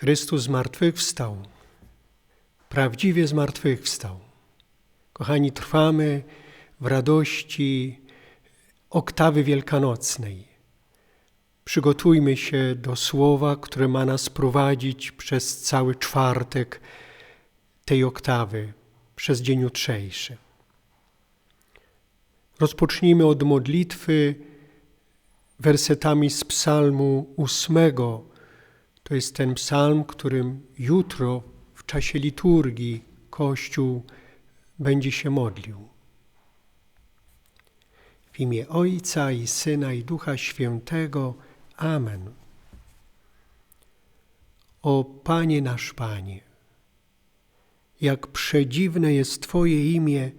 Chrystus zmartwychwstał. Prawdziwie zmartwychwstał. Kochani, trwamy w radości oktawy wielkanocnej. Przygotujmy się do słowa, które ma nas prowadzić przez cały czwartek tej oktawy, przez dzień jutrzejszy. Rozpocznijmy od modlitwy wersetami z Psalmu ósmego. To jest ten psalm, którym jutro w czasie liturgii Kościół będzie się modlił. W imię Ojca i Syna i Ducha Świętego. Amen. O Panie nasz Panie, jak przedziwne jest Twoje imię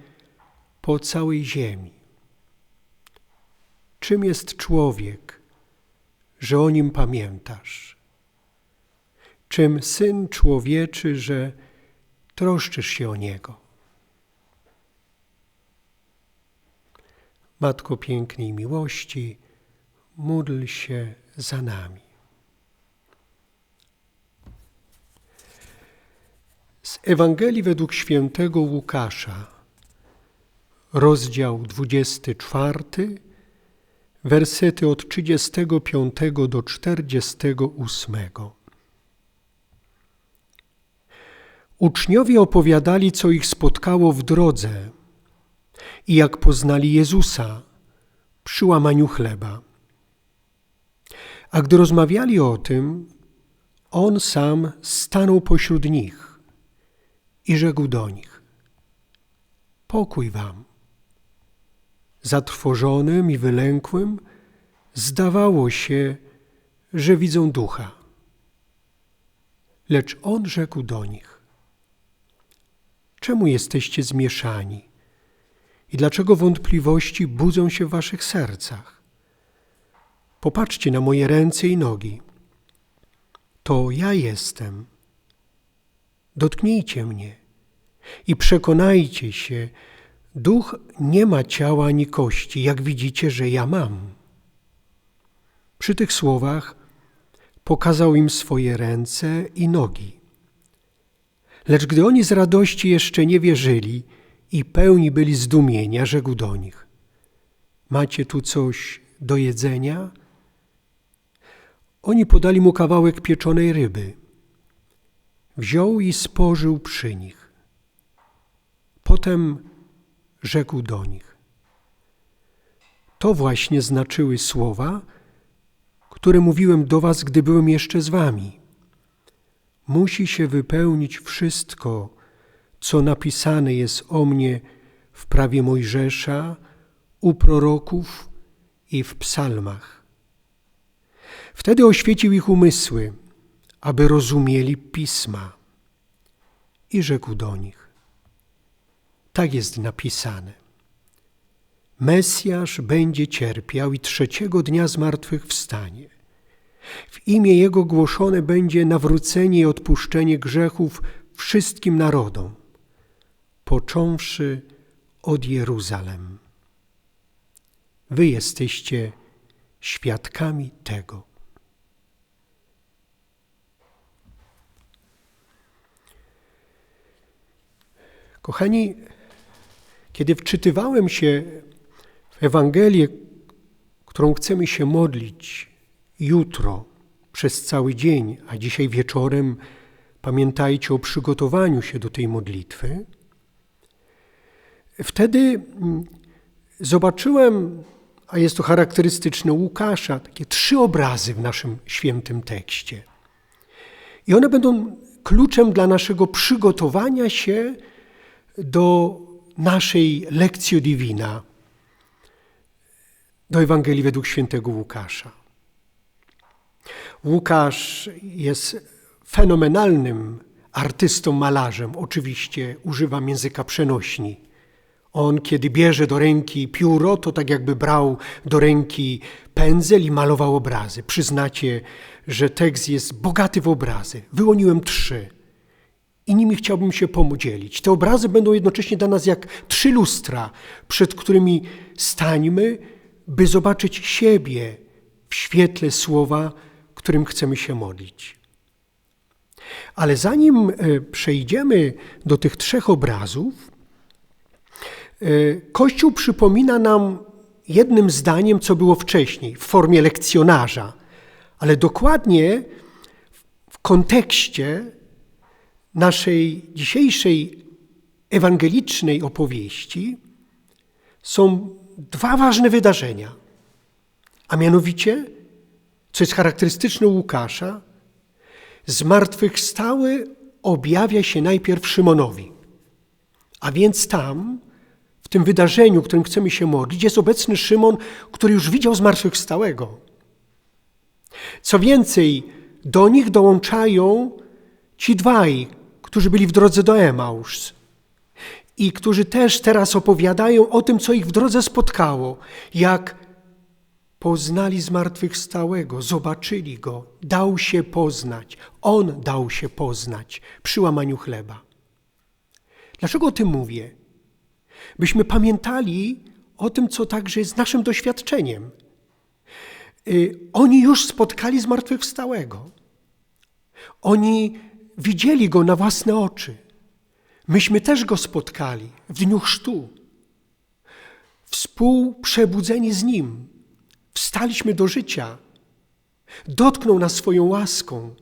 po całej ziemi. Czym jest człowiek, że o nim pamiętasz? Czym syn człowieczy, że troszczysz się o niego? Matko pięknej miłości, módl się za nami. Z Ewangelii według świętego Łukasza, rozdział 24, wersety od 35 do 48. Uczniowie opowiadali, co ich spotkało w drodze i jak poznali Jezusa przy łamaniu chleba. A gdy rozmawiali o tym, on sam stanął pośród nich i rzekł do nich: Pokój wam. Zatrwożonym i wylękłym zdawało się, że widzą ducha. Lecz on rzekł do nich: Czemu jesteście zmieszani? I dlaczego wątpliwości budzą się w waszych sercach? Popatrzcie na moje ręce i nogi. To ja jestem. Dotknijcie mnie i przekonajcie się, duch nie ma ciała ani kości, jak widzicie, że ja mam. Przy tych słowach pokazał im swoje ręce i nogi. Lecz gdy oni z radości jeszcze nie wierzyli, i pełni byli zdumienia, rzekł do nich: Macie tu coś do jedzenia? Oni podali mu kawałek pieczonej ryby. Wziął i spożył przy nich. Potem rzekł do nich: To właśnie znaczyły słowa, które mówiłem do was, gdy byłem jeszcze z wami. Musi się wypełnić wszystko, co napisane jest o mnie w prawie Mojżesza, u proroków i w psalmach. Wtedy oświecił ich umysły, aby rozumieli pisma. I rzekł do nich: Tak jest napisane. Mesjasz będzie cierpiał i trzeciego dnia z martwych wstanie. W imię Jego głoszone będzie nawrócenie i odpuszczenie grzechów wszystkim narodom począwszy od Jeruzalem. Wy jesteście świadkami tego. Kochani, kiedy wczytywałem się w Ewangelię, którą chcemy się modlić jutro przez cały dzień, a dzisiaj wieczorem pamiętajcie o przygotowaniu się do tej modlitwy, Wtedy mm, zobaczyłem, a jest to charakterystyczne Łukasza, takie trzy obrazy w naszym świętym tekście. I one będą kluczem dla naszego przygotowania się do naszej lekcji divina, do Ewangelii według świętego Łukasza. Łukasz jest fenomenalnym artystą, malarzem. Oczywiście używam języka przenośni. On, kiedy bierze do ręki pióro, to tak jakby brał do ręki pędzel i malował obrazy. Przyznacie, że tekst jest bogaty w obrazy. Wyłoniłem trzy i nimi chciałbym się podzielić. Te obrazy będą jednocześnie dla nas jak trzy lustra, przed którymi stańmy, by zobaczyć siebie w świetle słowa, którym chcemy się modlić. Ale zanim e, przejdziemy do tych trzech obrazów, e, Kościół przypomina nam jednym zdaniem, co było wcześniej, w formie lekcjonarza, ale dokładnie w kontekście naszej dzisiejszej ewangelicznej opowieści są dwa ważne wydarzenia, a mianowicie, co jest charakterystyczne Łukasza, zmartwychwstały objawia się najpierw Szymonowi. A więc tam, w tym wydarzeniu, którym chcemy się modlić, jest obecny Szymon, który już widział zmartwychwstałego. Co więcej, do nich dołączają ci dwaj, którzy byli w drodze do Emaus i którzy też teraz opowiadają o tym, co ich w drodze spotkało, jak poznali zmartwychwstałego, zobaczyli go, dał się poznać. On dał się poznać przy łamaniu chleba. Dlaczego o tym mówię? Byśmy pamiętali o tym, co także jest naszym doświadczeniem. Y, oni już spotkali zmartwychwstałego. Oni widzieli go na własne oczy. Myśmy też go spotkali w dniu chrztu. Współprzebudzeni z nim, wstaliśmy do życia. Dotknął nas swoją łaską.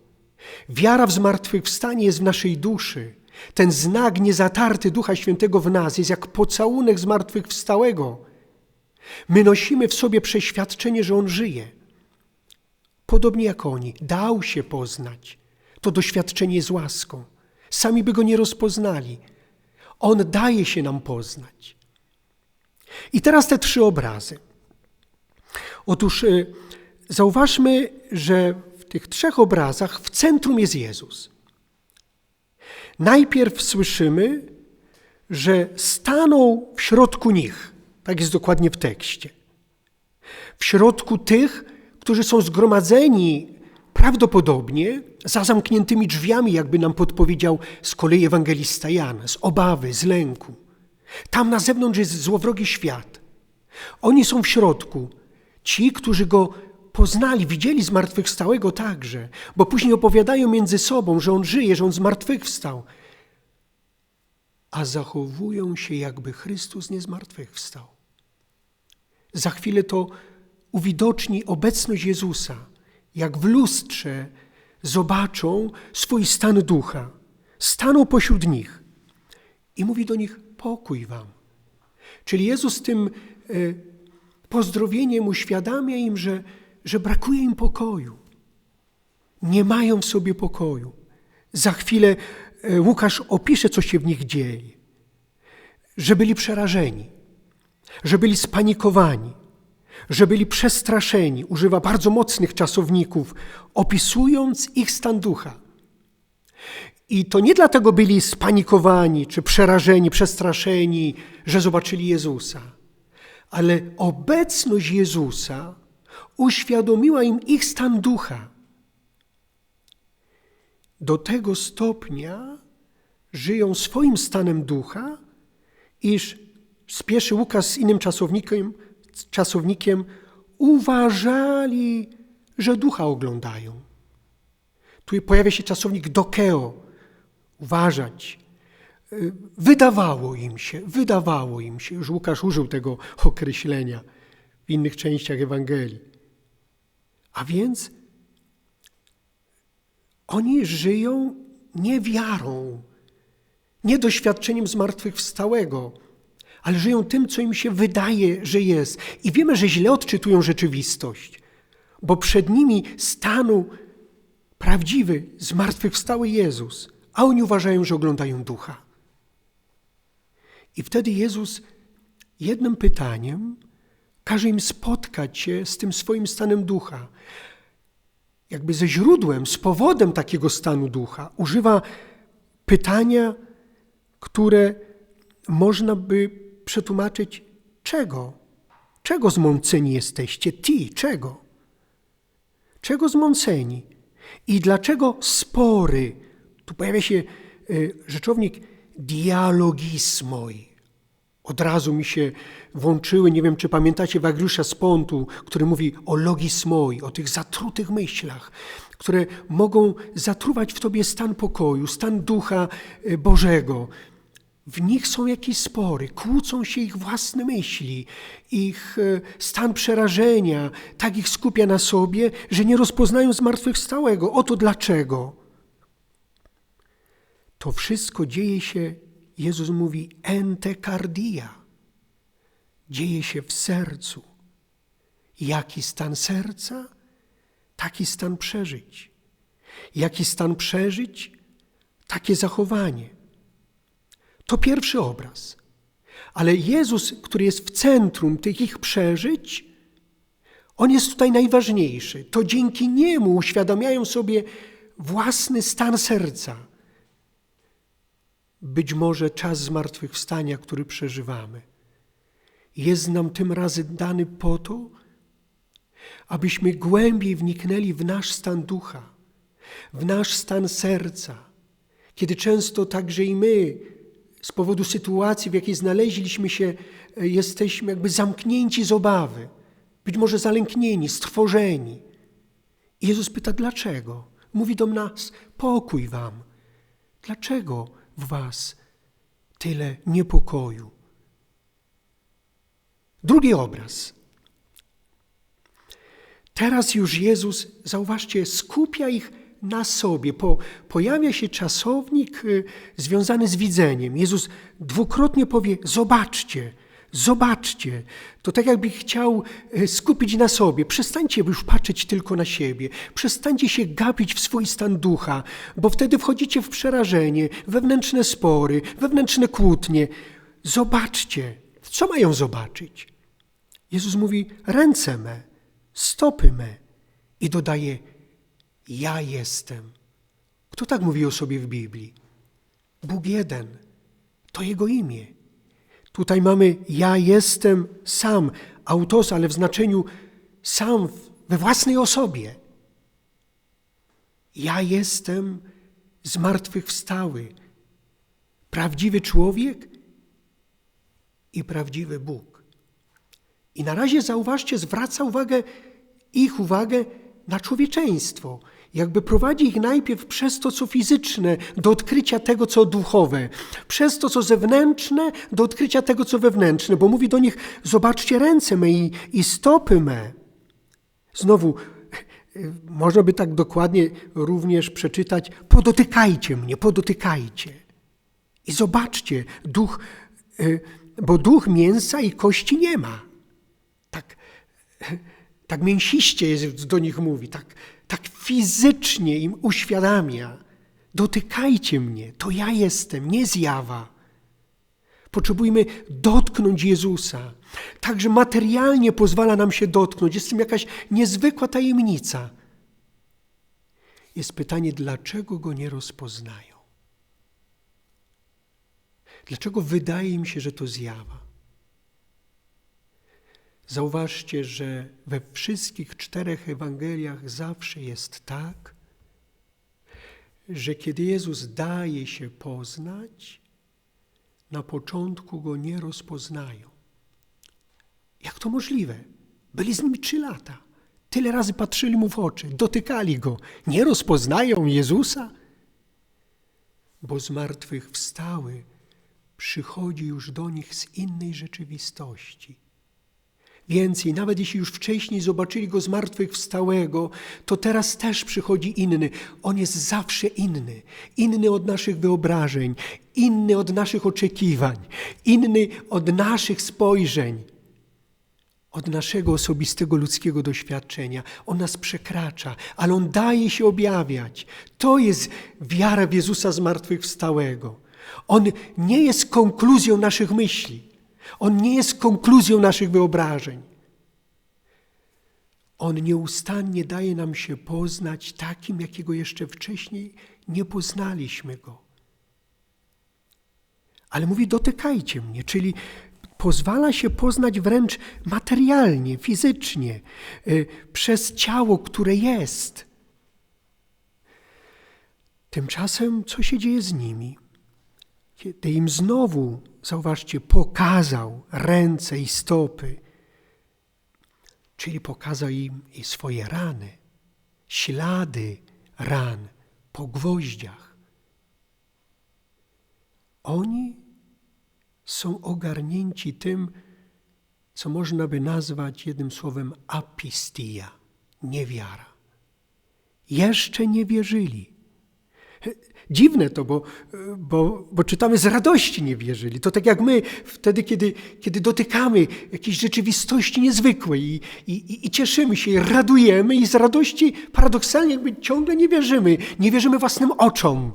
Wiara w zmartwychwstanie jest w naszej duszy. Ten znak niezatarty Ducha Świętego w nas jest jak pocałunek zmartwychwstałego. My nosimy w sobie przeświadczenie, że On żyje. Podobnie jak oni, dał się poznać. To doświadczenie jest łaską. Sami by go nie rozpoznali. On daje się nam poznać. I teraz te trzy obrazy. Otóż y, zauważmy, że w tych trzech obrazach w centrum jest Jezus. Najpierw słyszymy, że stanął w środku nich. Tak jest dokładnie w tekście. W środku tych, którzy są zgromadzeni prawdopodobnie za zamkniętymi drzwiami, jakby nam podpowiedział z kolei ewangelista Jan, z obawy, z lęku. Tam na zewnątrz jest złowrogi świat. Oni są w środku. Ci, którzy go poznali, widzieli zmartwychwstałego także, bo później opowiadają między sobą, że on żyje, że on zmartwychwstał, a zachowują się, jakby Chrystus nie zmartwychwstał. Za chwilę to uwidoczni obecność Jezusa, jak w lustrze zobaczą swój stan ducha. Staną pośród nich i mówi do nich: pokój wam. Czyli Jezus tym e, pozdrowieniem uświadamia im, że, że brakuje im pokoju. Nie mają w sobie pokoju. Za chwilę e, Łukasz opisze, co się w nich dzieje. Że byli przerażeni, że byli spanikowani, że byli przestraszeni. Używa bardzo mocnych czasowników, opisując ich stan ducha. I to nie dlatego byli spanikowani, czy przerażeni, przestraszeni, że zobaczyli Jezusa ale obecność Jezusa uświadomiła im ich stan ducha. Do tego stopnia żyją swoim stanem ducha, iż spieszy Łukasz z innym czasownikiem, czasownikiem uważali, że ducha oglądają. Tu pojawia się czasownik dokeo, uważać, Wydawało im się, wydawało im się, już Łukasz użył tego określenia w innych częściach Ewangelii. A więc oni żyją nie wiarą, nie doświadczeniem zmartwychwstałego, ale żyją tym, co im się wydaje, że jest. I wiemy, że źle odczytują rzeczywistość, bo przed nimi stanął prawdziwy, zmartwychwstały Jezus, a oni uważają, że oglądają ducha. I wtedy Jezus jednym pytaniem każe im spotkać się z tym swoim stanem ducha. Jakby ze źródłem, z powodem takiego stanu ducha. Używa pytania, które można by przetłumaczyć czego? Czego zmąceni jesteście? Ti, czego? Czego zmąceni? I dlaczego spory? Tu pojawia się y, rzeczownik dialogismoi. Od razu mi się włączyły, nie wiem czy pamiętacie Wagriusza z Pontu, który mówi o logismoi, o tych zatrutych myślach, które mogą zatruwać w tobie stan pokoju, stan ducha e, Bożego. W nich są jakieś spory, kłócą się ich własne myśli, ich e, stan przerażenia tak ich skupia na sobie, że nie rozpoznają zmartwychwstałego. Oto dlaczego. To wszystko dzieje się, Jezus mówi, entekardia. Dzieje się w sercu. Jaki stan serca? Taki stan przeżyć. Jaki stan przeżyć? Takie zachowanie. To pierwszy obraz. Ale Jezus, który jest w centrum tych ich przeżyć, on jest tutaj najważniejszy. To dzięki niemu uświadamiają sobie własny stan serca. Być może czas zmartwychwstania, który przeżywamy, jest nam tym razem dany po to, abyśmy głębiej wniknęli w nasz stan ducha, w nasz stan serca, kiedy często także i my z powodu sytuacji, w jakiej znaleźliśmy się, e, jesteśmy jakby zamknięci z obawy, być może zalęknieni, strwożeni. I Jezus pyta, dlaczego? Mówi do nas, pokój wam. Dlaczego w was tyle niepokoju? Drugi obraz. Teraz już Jezus, zauważcie, skupia ich na sobie. Po, pojawia się czasownik y, związany z widzeniem. Jezus dwukrotnie powie: Zobaczcie, zobaczcie. To tak, jakby chciał y, skupić na sobie. Przestańcie już patrzeć tylko na siebie. Przestańcie się gapić w swój stan ducha, bo wtedy wchodzicie w przerażenie, wewnętrzne spory, wewnętrzne kłótnie. Zobaczcie. Co mają zobaczyć? Jezus mówi: ręce me, stopy me. I dodaje: ja jestem. Kto tak mówi o sobie w Biblii? Bóg jeden. To Jego imię. Tutaj mamy ja jestem sam, autos, ale w znaczeniu sam we własnej osobie. Ja jestem zmartwychwstały. Prawdziwy człowiek i prawdziwy Bóg. I na razie zauważcie, zwraca uwagę, ich uwagę na człowieczeństwo jakby prowadzi ich najpierw przez to, co fizyczne, do odkrycia tego, co duchowe, przez to, co zewnętrzne, do odkrycia tego, co wewnętrzne, bo mówi do nich: Zobaczcie ręce me i, i stopy me. Znowu, można by tak dokładnie również przeczytać: Podotykajcie mnie, podotykajcie. I zobaczcie, duch, y, bo duch mięsa i kości nie ma. Tak, tak mięsiście jest, do nich mówi, tak tak fizycznie im uświadamia: dotykajcie mnie, to ja jestem, nie zjawa. Potrzebujemy dotknąć Jezusa. Także materialnie pozwala nam się dotknąć. Jest w tym jakaś niezwykła tajemnica. Jest pytanie, dlaczego go nie rozpoznają? Dlaczego wydaje im się, że to zjawa? Zauważcie, że we wszystkich czterech Ewangeliach zawsze jest tak, że kiedy Jezus daje się poznać, na początku go nie rozpoznają. Jak to możliwe? Byli z nim trzy lata. Tyle razy patrzyli mu w oczy, dotykali go. Nie rozpoznają Jezusa? Bo zmartwychwstały przychodzi już do nich z innej rzeczywistości Więcej, nawet jeśli już wcześniej zobaczyli go zmartwychwstałego, to teraz też przychodzi inny. On jest zawsze inny. Inny od naszych wyobrażeń, inny od naszych oczekiwań, inny od naszych spojrzeń, od naszego osobistego ludzkiego doświadczenia. On nas przekracza, ale on daje się objawiać. To jest wiara w Jezusa zmartwychwstałego. On nie jest konkluzją naszych myśli. On nie jest konkluzją naszych wyobrażeń. On nieustannie daje nam się poznać takim, jakiego jeszcze wcześniej nie poznaliśmy go. Ale mówi: dotykajcie mnie, czyli pozwala się poznać wręcz materialnie, fizycznie, y, przez ciało, które jest. Tymczasem, co się dzieje z nimi? Kiedy im znowu zauważcie, pokazał ręce i stopy, czyli pokazał im i swoje rany, ślady ran, po gwoździach. Oni są ogarnięci tym, co można by nazwać jednym słowem apistia, niewiara. Jeszcze nie wierzyli. Dziwne to, bo, bo, bo czytamy z radości nie wierzyli. To tak jak my wtedy, kiedy, kiedy dotykamy jakiejś rzeczywistości niezwykłej i, i, i cieszymy się, i radujemy i z radości paradoksalnie jakby ciągle nie wierzymy. Nie wierzymy własnym oczom.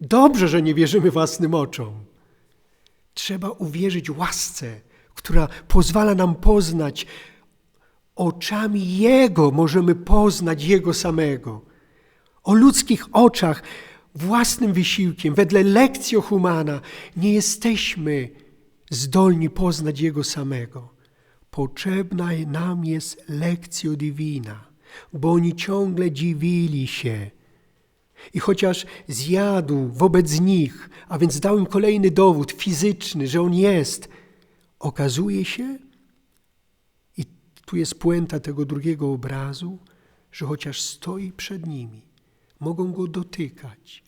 Dobrze, że nie wierzymy własnym oczom. Trzeba uwierzyć łasce, która pozwala nam poznać oczami Jego, możemy poznać Jego samego. O ludzkich oczach własnym wysiłkiem, wedle lekcjo humana, nie jesteśmy zdolni poznać Jego samego. Potrzebna nam jest lekcjo divina, bo oni ciągle dziwili się. I chociaż zjadł wobec nich, a więc dał im kolejny dowód fizyczny, że on jest, okazuje się, i tu jest puenta tego drugiego obrazu, że chociaż stoi przed nimi, mogą go dotykać,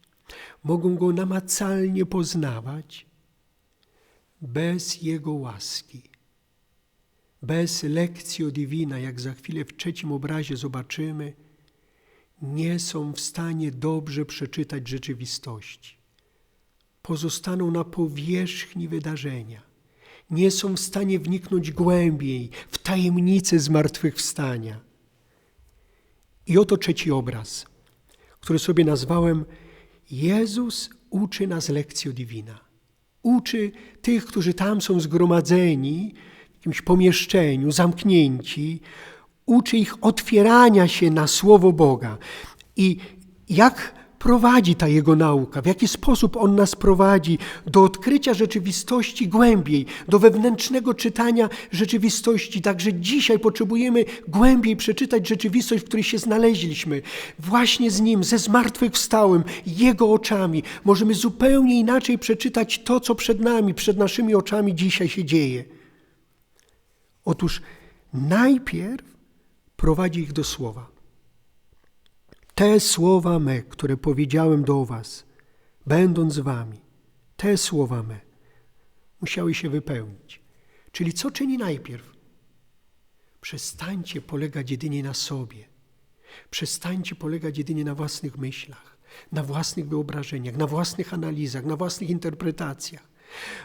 mogą go namacalnie poznawać, bez jego łaski, bez lekcji divina, jak za chwilę w trzecim obrazie zobaczymy, nie są w stanie dobrze przeczytać rzeczywistości. Pozostaną na powierzchni wydarzenia. Nie są w stanie wniknąć głębiej w tajemnice zmartwychwstania. I oto trzeci obraz który sobie nazwałem Jezus uczy nas lekcjo divina. Uczy tych, którzy tam są zgromadzeni, w jakimś pomieszczeniu, zamknięci, uczy ich otwierania się na Słowo Boga. I jak prowadzi ta Jego nauka, w jaki sposób On nas prowadzi do odkrycia rzeczywistości głębiej, do wewnętrznego czytania rzeczywistości. Także dzisiaj potrzebujemy głębiej przeczytać rzeczywistość, w której się znaleźliśmy. Właśnie z Nim, ze zmartwychwstałym, Jego oczami, możemy zupełnie inaczej przeczytać to, co przed nami, przed naszymi oczami dzisiaj się dzieje. Otóż najpierw prowadzi ich do słowa. Te słowa me, które powiedziałem do Was, będąc z Wami, te słowa me musiały się wypełnić. Czyli co czyni najpierw? Przestańcie polegać jedynie na sobie. Przestańcie polegać jedynie na własnych myślach, na własnych wyobrażeniach, na własnych analizach, na własnych interpretacjach.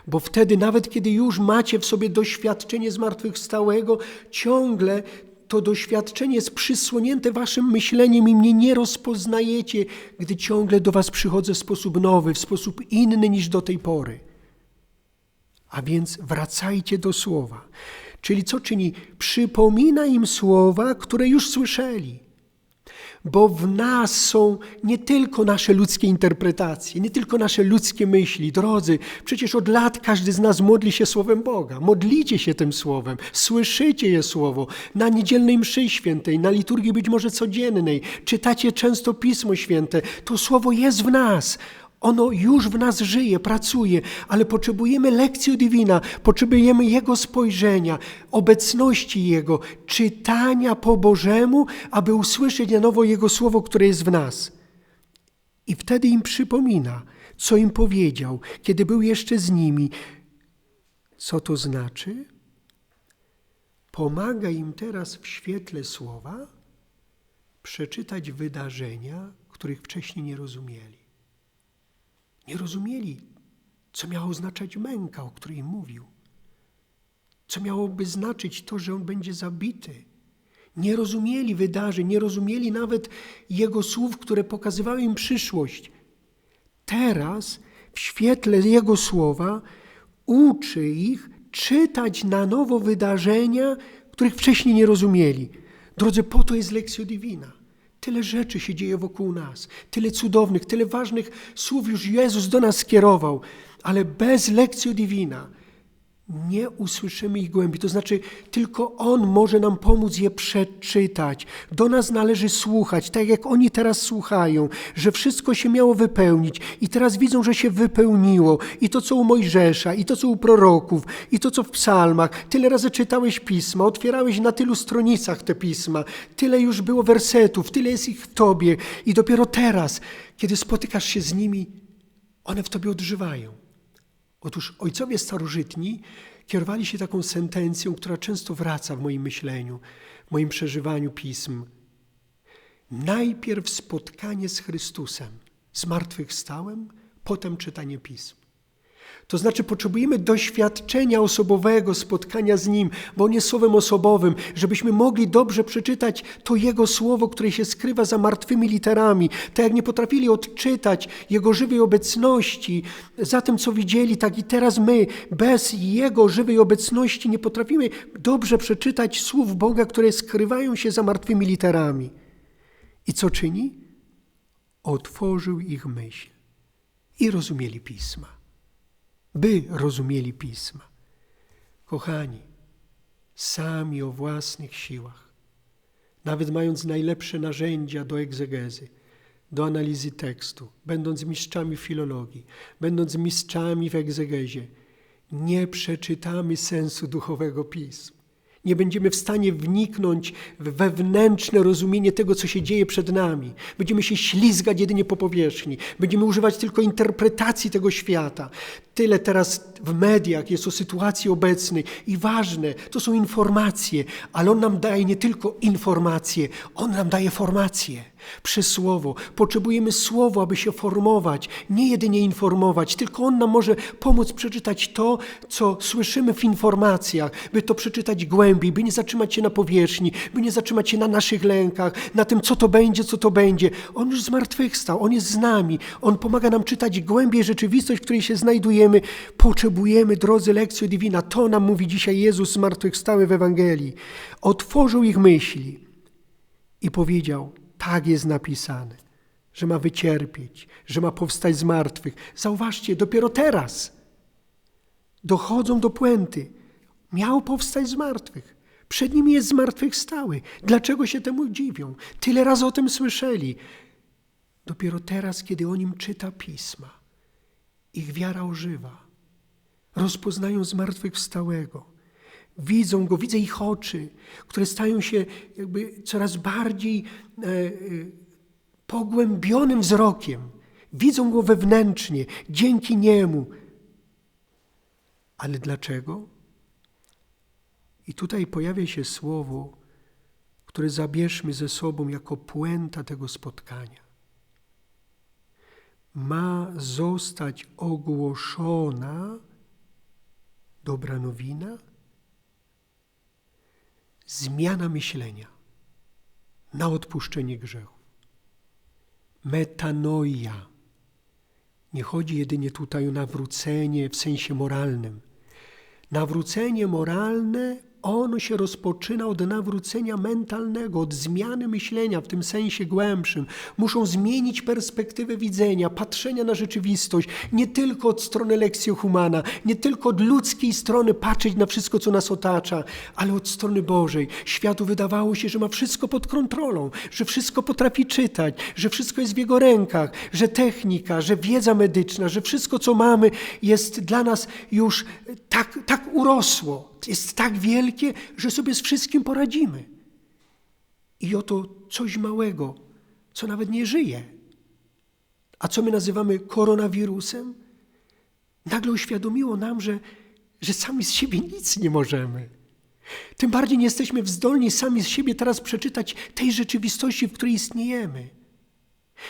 Bo wtedy, nawet kiedy już macie w sobie doświadczenie zmartwychwstałego, ciągle to doświadczenie jest przysłonięte waszym myśleniem i mnie nie rozpoznajecie, gdy ciągle do was przychodzę w sposób nowy, w sposób inny niż do tej pory. A więc wracajcie do słowa. Czyli co czyni? Przypomina im słowa, które już słyszeli bo w nas są nie tylko nasze ludzkie interpretacje, nie tylko nasze ludzkie myśli. Drodzy, przecież od lat każdy z nas modli się Słowem Boga. Modlicie się tym Słowem, słyszycie je Słowo na niedzielnej mszy świętej, na liturgii być może codziennej. Czytacie często Pismo Święte. To Słowo jest w nas. Ono już w nas żyje, pracuje, ale potrzebujemy lekcji divina, potrzebujemy Jego spojrzenia, obecności Jego, czytania po Bożemu, aby usłyszeć na nowo Jego słowo, które jest w nas. I wtedy im przypomina, co im powiedział, kiedy był jeszcze z nimi. Co to znaczy? Pomaga im teraz w świetle słowa przeczytać wydarzenia, których wcześniej nie rozumieli. Nie rozumieli, co miało oznaczać męka, o której mówił. Co miałoby znaczyć to, że on będzie zabity. Nie rozumieli wydarzeń, nie rozumieli nawet jego słów, które pokazywały im przyszłość. Teraz, w świetle jego słowa, uczy ich czytać na nowo wydarzenia, których wcześniej nie rozumieli. Drodzy, po to jest lekcja divina. Tyle rzeczy się dzieje wokół nas, tyle cudownych, tyle ważnych słów już Jezus do nas skierował, ale bez lekcji divina nie usłyszymy ich głębi. To znaczy, tylko On może nam pomóc je przeczytać. Do nas należy słuchać, tak jak oni teraz słuchają, że wszystko się miało wypełnić i teraz widzą, że się wypełniło. I to, co u Mojżesza, i to, co u proroków, i to, co w psalmach. Tyle razy czytałeś pisma, otwierałeś na tylu stronicach te pisma. Tyle już było wersetów, tyle jest ich w Tobie. I dopiero teraz, kiedy spotykasz się z nimi, one w Tobie odżywają. Otóż ojcowie starożytni kierowali się taką sentencją, która często wraca w moim myśleniu, w moim przeżywaniu pism. Najpierw spotkanie z Chrystusem, zmartwychwstałym, potem czytanie pism. To znaczy potrzebujemy doświadczenia osobowego, spotkania z Nim, bo On jest słowem osobowym, żebyśmy mogli dobrze przeczytać to Jego słowo, które się skrywa za martwymi literami. Tak jak nie potrafili odczytać Jego żywej obecności za tym, co widzieli, tak i teraz my bez Jego żywej obecności nie potrafimy dobrze przeczytać słów Boga, które skrywają się za martwymi literami. I co czyni? Otworzył ich myśl i rozumieli pisma by rozumieli pisma. Kochani, sami o własnych siłach, nawet mając najlepsze narzędzia do egzegezy, do analizy tekstu, będąc mistrzami filologii, będąc mistrzami w egzegezie, nie przeczytamy sensu duchowego pism nie będziemy w stanie wniknąć w wewnętrzne rozumienie tego, co się dzieje przed nami. Będziemy się ślizgać jedynie po powierzchni. Będziemy używać tylko interpretacji tego świata. Tyle teraz w mediach jest o sytuacji obecnej i ważne, to są informacje, ale On nam daje nie tylko informacje, On nam daje formacje przez Słowo. Potrzebujemy Słowo, aby się formować, nie jedynie informować, tylko On nam może pomóc przeczytać to, co słyszymy w informacjach, by to przeczytać głębiej, by nie zatrzymać się na powierzchni, by nie zatrzymać się na naszych lękach, na tym, co to będzie, co to będzie. On już zmartwychwstał, On jest z nami, On pomaga nam czytać głębiej rzeczywistość, w której się znajdujemy. Potrzebujemy, drodzy, lekcji divina. To nam mówi dzisiaj Jezus zmartwychwstały w Ewangelii. Otworzył ich myśli i powiedział, tak jest napisane, że ma wycierpieć, że ma powstać z martwych. Zauważcie, dopiero teraz dochodzą do puenty. Miał powstać z martwych. Przed nim jest zmartwychwstały. Dlaczego się temu dziwią? Tyle razy o tym słyszeli. Dopiero teraz, kiedy o nim czyta pisma, ich wiara ożywa. Rozpoznają zmartwychwstałego widzą go, widzę ich oczy, które stają się jakby coraz bardziej e, e, pogłębionym wzrokiem. Widzą go wewnętrznie, dzięki niemu. Ale dlaczego? I tutaj pojawia się słowo, które zabierzmy ze sobą jako puenta tego spotkania. Ma zostać ogłoszona dobra nowina zmiana myślenia na odpuszczenie grzechu. Metanoia. Nie chodzi jedynie tutaj o nawrócenie w sensie moralnym. Nawrócenie moralne ono się rozpoczyna od nawrócenia mentalnego, od zmiany myślenia w tym sensie głębszym. Muszą zmienić perspektywę widzenia, patrzenia na rzeczywistość, nie tylko od strony lekcji humana, nie tylko od ludzkiej strony patrzeć na wszystko, co nas otacza, ale od strony Bożej. Światu wydawało się, że ma wszystko pod kontrolą, że wszystko potrafi czytać, że wszystko jest w jego rękach, że technika, że wiedza medyczna, że wszystko, co mamy, jest dla nas już tak, tak urosło jest tak wielkie, że sobie z wszystkim poradzimy. I oto coś małego, co nawet nie żyje, a co my nazywamy koronawirusem, nagle uświadomiło nam, że, że sami z siebie nic nie możemy. Tym bardziej nie jesteśmy zdolni sami z siebie teraz przeczytać tej rzeczywistości, w której istniejemy.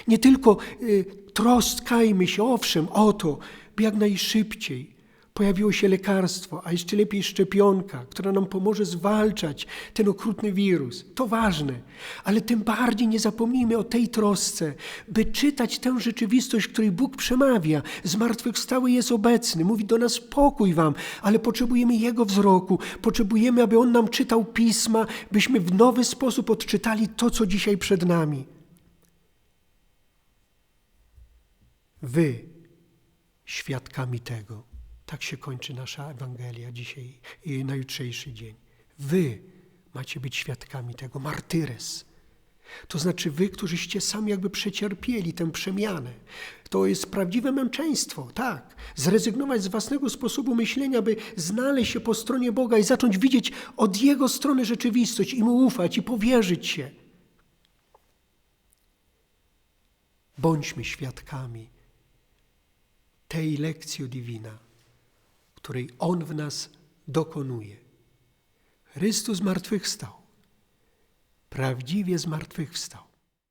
Nie tylko y, troskajmy się, owszem, o to, by jak najszybciej pojawiło się lekarstwo, a jeszcze lepiej szczepionka, która nam pomoże zwalczać ten okrutny wirus. To ważne, ale tym bardziej nie zapomnijmy o tej trosce, by czytać tę rzeczywistość, której Bóg przemawia. Zmartwychwstały jest obecny, mówi do nas pokój wam, ale potrzebujemy Jego wzroku, potrzebujemy, aby On nam czytał pisma, byśmy w nowy sposób odczytali to, co dzisiaj przed nami. Wy świadkami tego Tak się kończy nasza Ewangelia dzisiaj i na jutrzejszy dzień. Wy macie być świadkami tego, martyres. To znaczy wy, którzyście sami jakby przecierpieli tę przemianę. To jest prawdziwe męczeństwo, tak. Zrezygnować z własnego sposobu myślenia, by znaleźć się po stronie Boga i zacząć widzieć od Jego strony rzeczywistość i Mu ufać i powierzyć się. Bądźmy świadkami tej lekcji divina, której On w nas dokonuje. Chrystus zmartwychwstał. Prawdziwie zmartwychwstał.